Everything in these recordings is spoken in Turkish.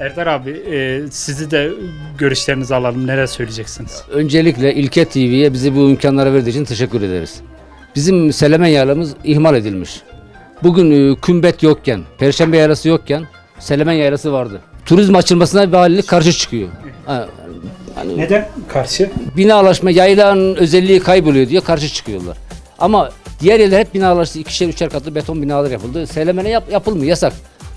Erdar abi e, sizi de görüşlerinizi alalım. Neler söyleyeceksiniz? Öncelikle İlke TV'ye bize bu imkanları verdiği için teşekkür ederiz. Bizim Selemen Yaylamız ihmal edilmiş. Bugün e, kümbet yokken, Perşembe Yaylası yokken Selemen Yaylası vardı. Turizm açılmasına valilik karşı çıkıyor. Ha, hani Neden karşı? binalaşma yaylanın özelliği kayboluyor diye karşı çıkıyorlar. Ama diğer yerler hep binalaştı. ikişer üçer katlı beton binalar yapıldı. Selemen'e yap, yapılmıyor yasak.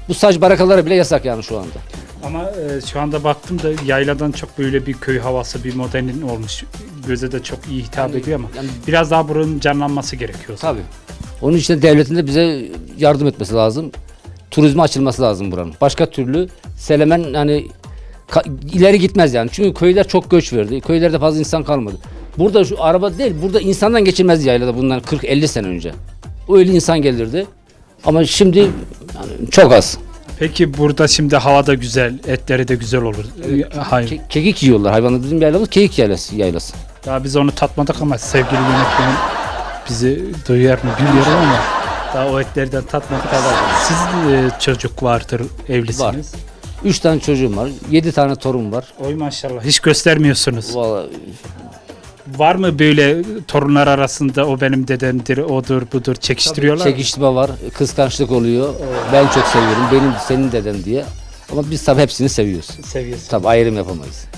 Bu saç barakaları bile yasak yani şu anda. Ama e, şu anda baktım da yayladan çok böyle bir köy havası, bir modern olmuş. Göze de çok iyi hitap Yani- ediyor ama yani- biraz daha buranın canlanması gerekiyor. Tabii. Onun için de devletin de bize yardım etmesi lazım. Turizme açılması lazım buranın. Başka türlü Selemen hani ileri gitmez yani. Çünkü köyler çok göç verdi. Köylerde fazla insan kalmadı. Burada şu araba değil, burada insandan geçilmez yaylada bundan 40-50 sene önce. Öyle insan gelirdi. Ama şimdi yani çok az. Peki burada şimdi hava da güzel, etleri de güzel olur. E, Hayır. Ke- kekik yiyorlar hayvanlar. Bizim yaylamız kekik yaylası. yaylası. Daha biz onu tatmadık ama sevgili yönetmenim bizi duyar mı bilmiyorum ama daha o etlerden tatmadık. Siz e, çocuk vardır, evlisiniz. Üç tane çocuğum var. Yedi tane torun var. Oy maşallah hiç göstermiyorsunuz. Vallahi Var mı böyle torunlar arasında o benim dedemdir, odur budur çekiştiriyorlar? mı? Çekiştirme var, kıskançlık oluyor. Ben çok seviyorum, benim senin deden diye. Ama biz tabii hepsini seviyoruz. Seviyesi. Tabii ayrım yapamayız.